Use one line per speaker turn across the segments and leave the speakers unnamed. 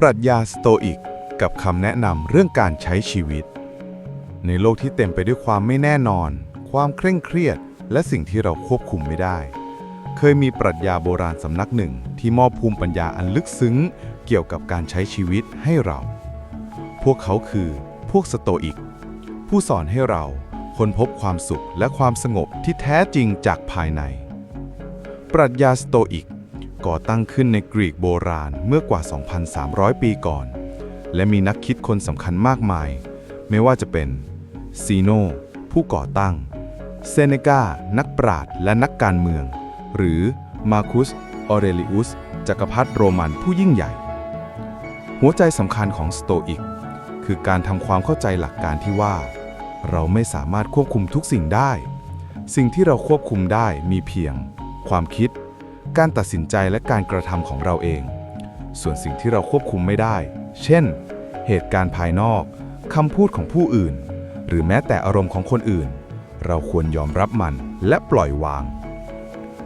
ปรัชญาสโตอิกกับคำแนะนำเรื่องการใช้ชีวิต ในโลกที่เต็มไปด้วยความไม่แน่นอน ความเคร่งเครียด และสิ่งที่เราควบคุมไม่ได้ เคยมีปรัชญาโบราณสำนักหนึ่ง ที่มอบภูมิปัญญาอันลึกซึ้ง เกี่ยวกับการใช้ชีวิตให้เรา พวกเขาคือพวกสโตอิก ผู้สอนให้เราค้นพบความสุขและความสงบที่แท้จริงจากภายใน ปรัชญาสโตอิก ก่อตั้งขึ้นในกรีกโบราณเมื่อกว่า 2,300 ปีก่อน และมีนักคิดคนสำคัญมากมาย ไม่ว่าจะเป็นซีโนผู้ก่อตั้ง เซเนกานักปราชญ์และนักการเมือง หรือมาคุสออเรลิอุสจักรพรรดิโรมันผู้ยิ่งใหญ่ หัวใจสำคัญของสโตอิก คือการทำความเข้าใจหลักการที่ว่า เราไม่สามารถควบคุมทุกสิ่งได้ สิ่งที่เราควบคุมได้มีเพียง ความคิด การตัดสินใจและการกระทำของเราเอง ส่วนสิ่งที่เราควบคุมไม่ได้ เช่น เหตุการณ์ภายนอกคำพูดของผู้อื่น หรือแม้แต่อารมณ์ของคนอื่น เราควรยอมรับมันและปล่อยวาง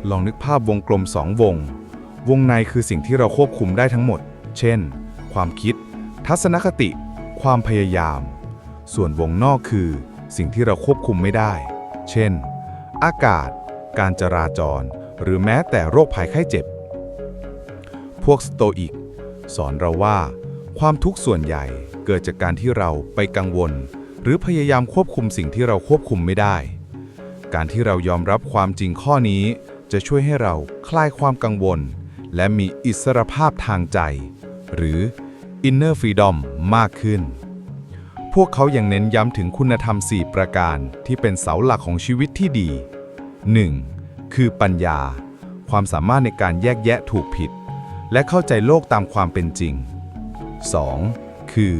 ลองนึกภาพวงกลมสองวง วงในคือสิ่งที่เราควบคุมได้ทั้งหมด เช่น ความคิด ทัศนคติ ความพยายาม ส่วนวงนอกคือสิ่งที่เราควบคุมไม่ได้ เช่น อากาศ การจราจร หรือแม้แต่โรคภัยไข้เจ็บ พวกสโตอิก สอนเราว่า ความทุกข์ส่วนใหญ่เกิดจากการที่เราไปกังวล หรือพยายามควบคุมสิ่งที่เราควบคุมไม่ได้ การที่เรายอมรับความจริงข้อนี้ จะช่วยให้เราคลายความกังวล และมีอิสรภาพทางใจ หรือ inner freedom มากขึ้น พวกเขายังเน้นย้ำถึงคุณธรรม 4 ประการที่เป็นเสาหลักของชีวิตที่ดี 1. คือปัญญา ความสามารถในการแยกแยะถูกผิด และเข้าใจโลกตามความเป็นจริง 2. คือ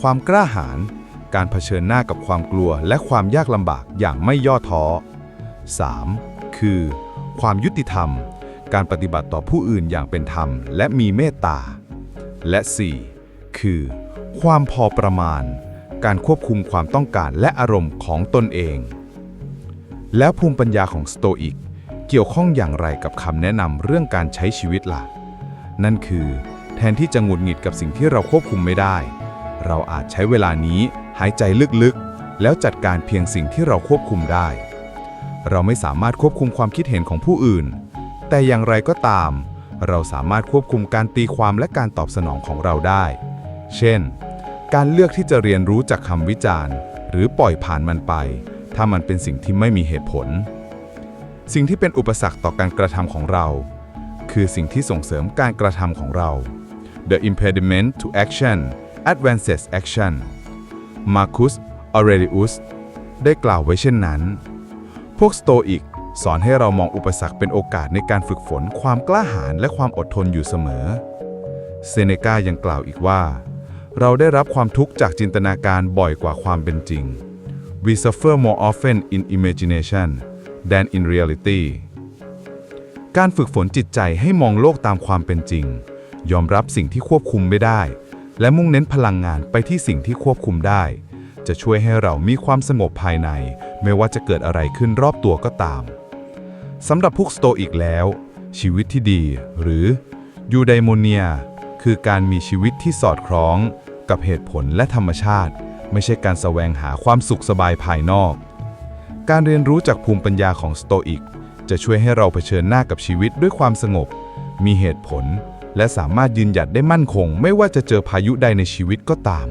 ความกล้าหาญการเผชิญหน้ากับความกลัวและความยากลำบากอย่างไม่ย่อท้อ 3. คือ ความยุติธรรม การปฏิบัติต่อผู้อื่นอย่างเป็นธรรม และมีเมตตา และ 4. คือ ความพอประมาณ การควบคุมความต้องการและอารมณ์ของตนเอง แล้วภูมิปัญญาของสโตอิก เกี่ยวข้องอย่างไรกับคำแนะนำเรื่องการใช้ชีวิตล่ะ นั่นคือ แทนที่จะหงุดหงิดกับสิ่งที่เราควบคุมไม่ได้ เราอาจใช้เวลานี้หายใจลึกๆ แล้วจัดการเพียงสิ่งที่เราควบคุมได้ เราไม่สามารถควบคุมความคิดเห็นของผู้อื่น แต่อย่างไรก็ตาม เราสามารถควบคุมการตีความและการตอบสนองของเราได้ เช่น การเลือกที่จะเรียนรู้จากคำวิจารณ์ หรือปล่อยผ่านมันไป ถ้ามันเป็นสิ่งที่ไม่มีเหตุผล สิ่งที่เป็นอุปสรรคต่อการกระทำของเรา คือสิ่งที่ส่งเสริมการกระทำของเรา The impediment to action advances action Marcus Aurelius ได้กล่าวไว้เช่นนั้น พวกสโตอิกสอนให้เรามองอุปสรรคเป็นโอกาสในการฝึกฝนความกล้าหาญและความอดทนอยู่เสมอ เซเนกายังกล่าวอีกว่า เราได้รับความทุกข์จากจินตนาการบ่อยกว่าความเป็นจริง We suffer more often in imagination than in reality การฝึกฝนจิตใจให้มองโลกตามความเป็นจริง ยอมรับสิ่งที่ควบคุมไม่ได้ และมุ่งเน้นพลังงานไปที่สิ่งที่ควบคุมได้ จะช่วยให้เรามีความสงบภายใน ไม่ว่าจะเกิดอะไรขึ้นรอบตัวก็ตามสำหรับพวกสโตอิกแล้ว ชีวิตที่ดี หรือยูไดโมเนีย คือการมีชีวิตที่สอดคล้อง กับเหตุผลและธรรมชาติ ไม่ใช่การแสวงหาความสุขสบายภายนอก การเรียนรู้จากภูมิปัญญาของสโตอิก จะช่วยให้เราเผชิญหน้ากับชีวิตด้วยความสงบ มีเหตุผล และสามารถยืนหยัดได้มั่นคง ไม่ว่าจะเจอพายุใดในชีวิตก็ตาม